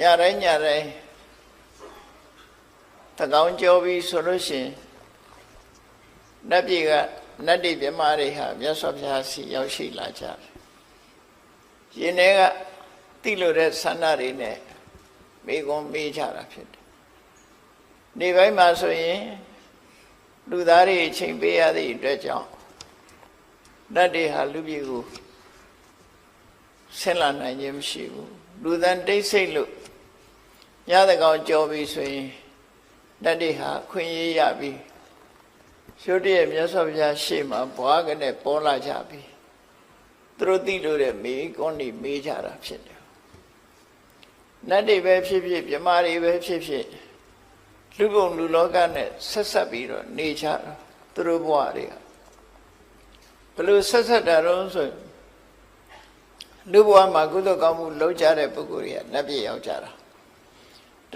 ညတိုင်းညတိုင်းတကောင်ကြောပြီးဆိုလို့ရှိရင်နတ်ပြည်ကနတ်တိပြမတွေဟာမြတ်စွာဘုရားစီရောက်ရှိလာကြတယ်။ယင်းထဲကတိလို့တဲ့ဆန္ဒတွေနဲ့မိကွန်မေးကြတာဖြစ်တယ်။နေပိုင်းမှာဆိုရင်လူသားတွေအချိန်ပေးရသည့်အတွက်ကြောင့်နတ်တွေဟာလူပြည်ကိုဆင်းလာနိုင်ခြင်းမရှိဘူး။လူသားတိတ်ဆိတ်လို့ ညတကောင်ကြောပြီးဆိုရင်နတ်တွေဟာခွင့်ရရပြီးရုတ်တရက်မြတ်စွာဘုရားရှေ့မှာဘွားကနဲ့ပေါ်လာကြပြီသူတို့သိလို့တဲ့မေကွန်းနေမေးကြတာဖြစ်တယ်နတ်တွေပဲဖြစ်ဖြစ်မြမာတွေပဲဖြစ်ဖြစ်လူကုန်လူလောကနဲ့ဆက်ဆက်ပြီးတော့နေကြတာသူတို့ဘဝတွေကဘယ်လိုဆက်ဆက်တာတော့ဆိုရင်လူဘဝမှာကုသိုလ်ကောင်းမှုလုပ်ကြတဲ့ပုဂ္ဂိုလ်တွေကနတ်ပြည်ရောက်ကြတာ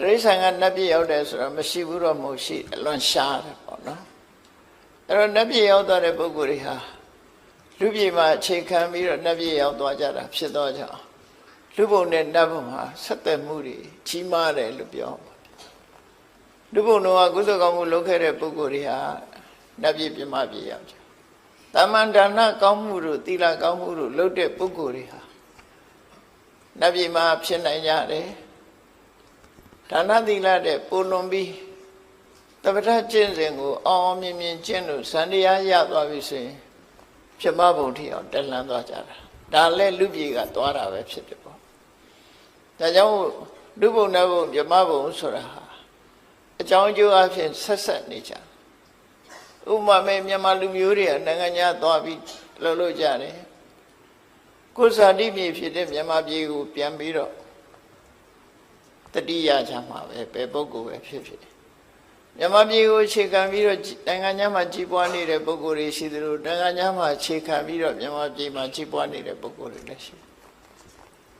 တရိစ္ဆာန်ကနတ်ပြည်ရောက်တယ်ဆိုတော့မရှိဘူးတော့မဟုတ်ရှိအလွန်ရှားတယ်ပေါ့နော်အဲ့တော့နတ်ပြည်ရောက်သွားတဲ့ပုဂ္ဂိုလ်တွေဟာလူပြည်မှာအခြေခံပြီးတော့နတ်ပြည်ရောက်သွားကြတာဖြစ်တော့ကြောင့်လူဘုံနဲ့နတ်ဘုံဟာဆက်သက်မှုတွေကြီးမားတယ်လို့ပြောပါတယ်လူဘုံတော်ကကုသကောင်းမှုလုပ်ခဲ့တဲ့ပုဂ္ဂိုလ်တွေဟာနတ်ပြည်ပြမပြည်ရောက်ကြတမန်ဒါနကောင်းမှုတို့သီလကောင်းမှုတို့လုပ်တဲ့ပုဂ္ဂိုလ်တွေဟာနတ်ပြည်မှာဖြစ်နိုင်ကြတယ် ဒါနသီလတဲ့ပုံလွန်ပြီးတပ္ပထကျင့်စဉ်ကိုအောင်အောင်မြင်မြင်ကျင့်လို့ဇန်တရားရသွားပြီဆိုရင်ပြမဘုံထီအောင်တက်လန်းသွားကြတာဒါလည်းလူပြည်ကသွားတာပဲဖြစ်တယ်ပေါ့ဒါကြောင့်လူဘုံနဲ့ဘုံပြမဘုံဆိုတာဟာအကြောင်းအကျိုးအဖြစ်ဆက်ဆက်နေကြဥပမာမဲ့မြန်မာလူမျိုးတွေကနိုင်ငံခြားသွားပြီးလှုပ်လို့ကြတယ်ကိုယ်စာတိမြေဖြစ်တဲ့မြန်မာပြည်ကိုပြန်ပြီးတော့ တတိယချမှာပဲဘယ်ပုဂ္ဂိုလ်ပဲဖြစ်ဖြစ်မြန်မာပြည်ကိုအခြေခံပြီးတော့နိုင်ငံခြားမှာကြီးပွားနေတဲ့ပုဂ္ဂိုလ်တွေရှိသလိုနိုင်ငံခြားမှာအခြေခံပြီးတော့မြန်မာပြည်မှာကြီးပွားနေတဲ့ပုဂ္ဂိုလ်တွေလည်းရှိတယ်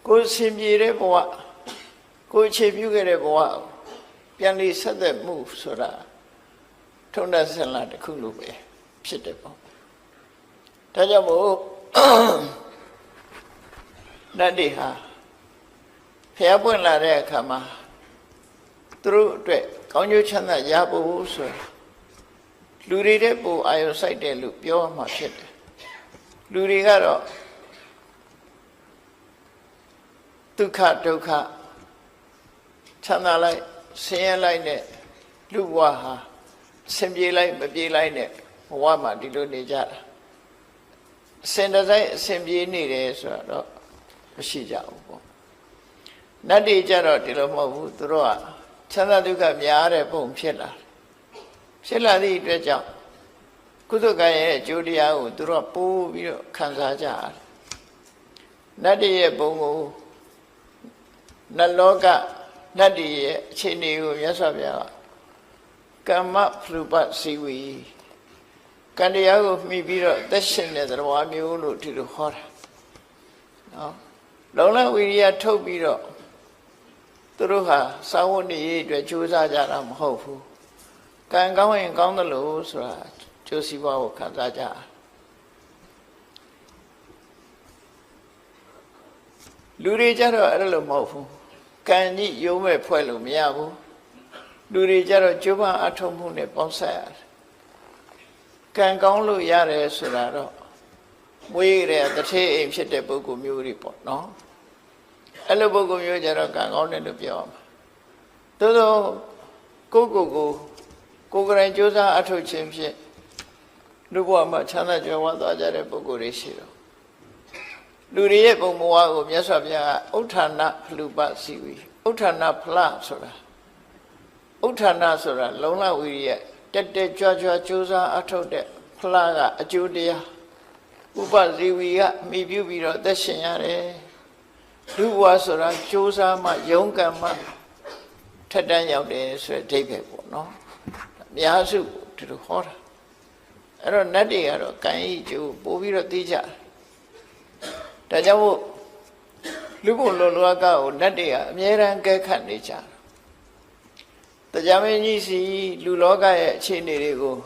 ကိုယ်ဆင်ပြေတဲ့ဘဝကိုယ်အခြေပြုခဲ့တဲ့ဘဝပြန်လည်ဆက်သက်မှုဆိုတာထုံးတဲ့ဆင်လာတစ်ခုလိုပဲဖြစ်တယ်ပေါ့ဒါကြောင့်မို့နတ်တွေဟာ ဖျားပွင့်လာတဲ့အခါမှာသူတို့အတွက်ကောင်းကျိုးချမ်းသာရဖို့ဆိုရင်လူတွေတဲ့ပူအာယုစိုက်တယ်လို့ပြောမှဖြစ်တယ်လူတွေကတော့ဒုက္ခဒုက္ခချမ်းသာလိုက်ဆင်းရဲလိုက်နဲ့လူဘဝဟာဆင်ပြေလိုက်မပြေလိုက်နဲ့ဘဝမှာဒီလိုနေကြတာအစင်တစိုက်အစင်ပြေနေတယ်ဆိုတော့မရှိကြဘူးပေါ့ နတ်တွေကြတော့ဒီလိုမဟုတ်ဘူးသူတို့ကချမ်းသာဒုက္ခများတဲ့ပုံဖြစ်လာတယ်ဖြစ်လာသည့်အတွက်ကြောင့်ကုသကံရဲ့အကျိုးတရားကိုသူတို့ကပိုးပြီးတော့ခံစားကြရတယ်နတ်တွေရဲ့ဘုံကိုနတ်လောကနတ်တွေရဲ့အခြေအနေကိုမြတ်စွာဘုရားကကမ္မဖလူပစီဝီကံတရားကိုမှီပြီးတော့သက်ရှင်တဲ့သဘောမျိုးလို့ဒီလိုဟောတာနော်လုံလဝိရိယထုတ်ပြီးတော့ သူတို့ဟာစာဝတ်နေရေးအတွက်ကြိုးစားကြတာမဟုတ်ဘူးကံကောင်းရင်ကောင်းတယ်လို့ဆိုတာကျိုးစီးပွားကိုခံစားကြလူတွေကြတော့အဲ့လိုမဟုတ်ဘူးကံကြီးရုံးမဲ့ဖွဲ့လို့မရဘူးလူတွေကြတော့ကျိုးပန်းအထုံးမှုနဲ့ပေါင်းဆက်ရတယ်ကံကောင်းလို့ရတယ်ဆိုတာတော့မွေးတဲ့တထေးအိမ်ဖြစ်တဲ့ပုဂ္ဂိုလ်မျိုးတွေပေါ့နော် အဲ့လိုပုဂ္ဂိုလ်မျိုးကြတော့ကံကောင်းတယ်လို့ပြောမှာသို့သောကိုယ့်ကိုယ်ကိုကိုယ်ကရင်ကြိုးစားအထုတ်ခြင်းဖြင့်လူဘဝမှာချမ်းသာကြွယ်ဝသွားကြတဲ့ပုဂ္ဂိုလ်တွေရှိတော့လူတွေရဲ့ပုံဘဝကိုမြတ်စွာဘုရားကဥဋ္ဌာဏဖလူပစီဝီဥဋ္ဌာဏဖလဆိုတာဥဋ္ဌာဏဆိုတာလုံလဝီရိယတက်တက်ကြွကြွကြိုးစားအထုတ်တဲ့ဖလကအကျိုးတရားဥပဇီဝီကမိပြုပြီးတော့သက်ရှင်ရတယ် လူဘဝဆိုတာကြိုးစားမှယုံကံမှထက်တန်းရောက်တယ်ဆိုတဲ့အဓိပ္ပာယ်ပေါ့နော်အများစုဒီလိုဟောတာအဲ့တော့နတ်တွေကတော့ကံဤကျိုးပို့ပြီးတော့သိကြတယ်ဒါကြောင့်မို့လူဘုံလောလောကကိုနတ်တွေကအမြဲတမ်းကဲခတ်နေကြတယ်တရားမင်းကြီးစီလူလောကရဲ့အခြေအနေတွေကို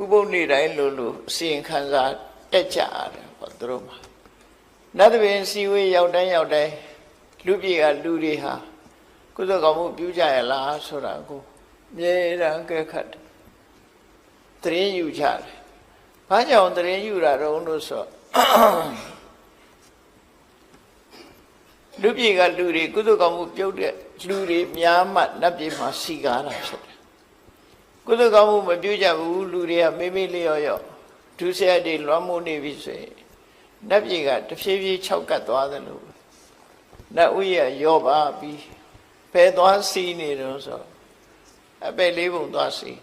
ဥပုပ်နေတိုင်းလို့လို့အစီရင်ခံစာတက်ကြရတယ်ဟောသူတို့မှာ နတ်တပင်စီဝေးရောက်တိုင်းရောက်တိုင်းလူပြေကလူတွေဟာကုသိုလ်ကောင်းမှုပြုကြရလားဆိုတာကိုအမြဲတမ်းကဲခတ်တယ်တရင်ယူကြတယ်ဘာကြောင့်တရင်ယူတာတော့လို့ဆိုတော့လူပြေကလူတွေကုသိုလ်ကောင်းမှုပြုတ်တဲ့လူတွေများမှနတ်ပြည်မှာစီကားတာဖြစ်တယ်ကုသိုလ်ကောင်းမှုမပြုကြဘူးလူတွေကမေးမေးလျော့လျော့ဒုစရိုက်တွေလွှမ်းမိုးနေပြီဆိုရင် နတ်ပြည်ကတဖြည်းဖြည်းခြောက်ကပ်သွားတယ်လို့နတ်ဥယျာရောပါပြီးဖယ်သွားစီးနေတော့ဆိုအပယ်လေးပုံသွားစီး